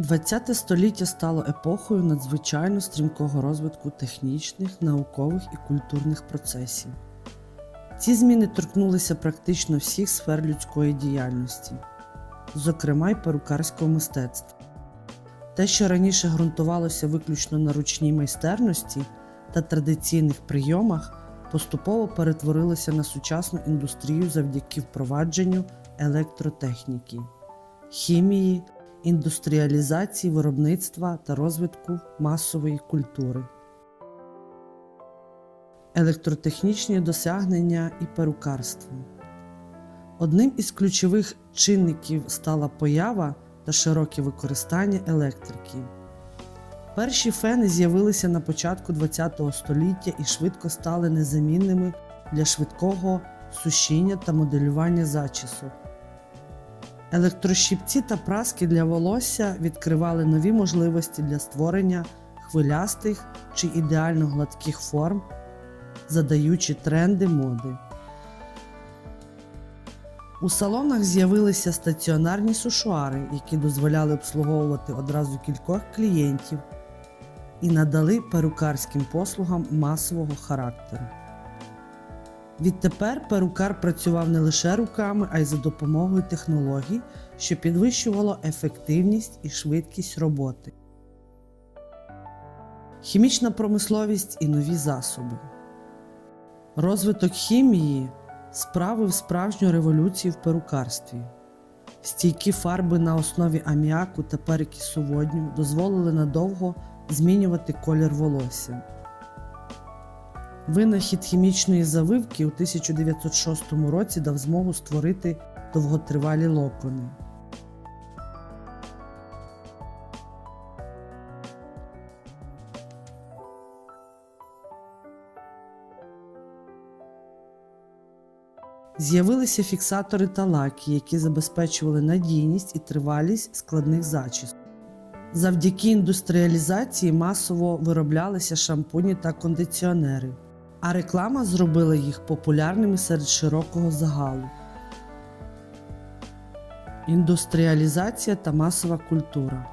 ХХ століття стало епохою надзвичайно стрімкого розвитку технічних, наукових і культурних процесів. Ці зміни торкнулися практично всіх сфер людської діяльності, зокрема й перукарського мистецтва. Те, що раніше ґрунтувалося виключно на ручній майстерності та традиційних прийомах, поступово перетворилося на сучасну індустрію завдяки впровадженню електротехніки, хімії, індустріалізації виробництва та розвитку масової культури. Електротехнічні досягнення і перукарство. Одним із ключових чинників стала поява та широке використання електрики. Перші фени з'явилися на початку ХХ століття і швидко стали незамінними для швидкого сушіння та моделювання зачісу. Електрощипці та праски для волосся відкривали нові можливості для створення хвилястих чи ідеально гладких форм, задаючи тренди моди. У салонах з'явилися стаціонарні сушуари, які дозволяли обслуговувати одразу кількох клієнтів і надали перукарським послугам масового характеру. Відтепер перукар працював не лише руками, а й за допомогою технологій, що підвищувало ефективність і швидкість роботи. Хімічна промисловість і нові засоби. Розвиток хімії справив справжню революцію в перукарстві. Стійкі фарби на основі аміаку та перекису водню дозволили надовго змінювати колір волосся. Винахід хімічної завивки у 1906 році дав змогу створити довготривалі локони. З'явилися фіксатори та лаки, які забезпечували надійність і тривалість складних зачісок. Завдяки індустріалізації масово вироблялися шампуні та кондиціонери, а реклама зробила їх популярними серед широкого загалу. Індустріалізація та масова культура.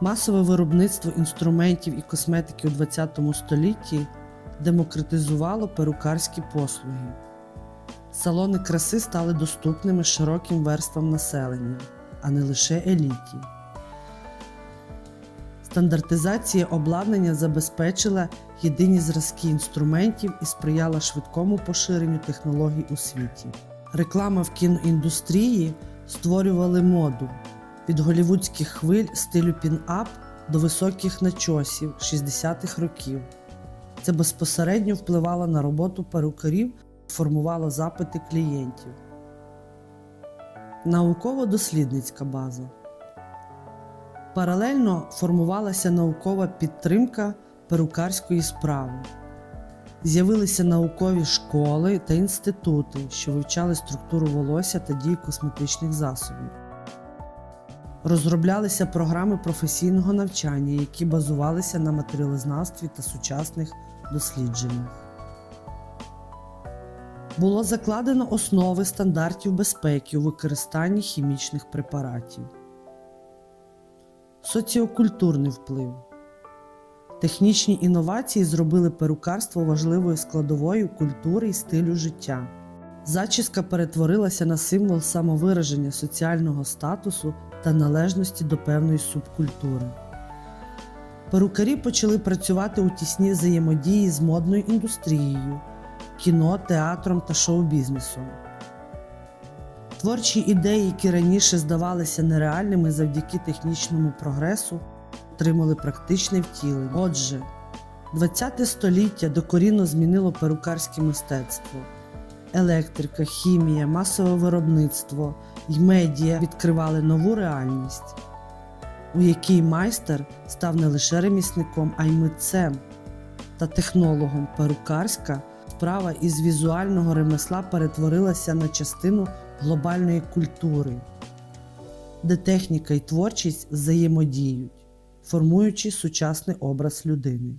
Масове виробництво інструментів і косметики у ХХ столітті демократизувало перукарські послуги. Салони краси стали доступними широким верствам населення, а не лише еліті. Стандартизація обладнання забезпечила єдині зразки інструментів і сприяла швидкому поширенню технологій у світі. Реклама в кіноіндустрії створювали моду від голівудських хвиль стилю пін-ап до високих начосів 60-х років. Це безпосередньо впливало на роботу перукарів, формувало запити клієнтів. Науково-дослідницька база. Паралельно формувалася наукова підтримка перукарської справи. З'явилися наукові школи та інститути, що вивчали структуру волосся та дію косметичних засобів. Розроблялися програми професійного навчання, які базувалися на матеріалознавстві та сучасних дослідженнях. Було закладено основи стандартів безпеки у використанні хімічних препаратів. Соціокультурний вплив. Технічні інновації зробили перукарство важливою складовою культури і стилю життя. Зачіска перетворилася на символ самовираження соціального статусу та належності до певної субкультури. Перукарі почали працювати у тісній взаємодії з модною індустрією, кіно, театром та шоу-бізнесом. Творчі ідеї, які раніше здавалися нереальними завдяки технічному прогресу, отримали практичне втілення. Отже, ХХ століття докорінно змінило перукарське мистецтво. Електрика, хімія, масове виробництво і медіа відкривали нову реальність, у якій майстер став не лише ремісником, а й митцем та технологом перукарська справа із візуального ремесла перетворилася на частину глобальної культури, де техніка і творчість взаємодіють, формуючи сучасний образ людини.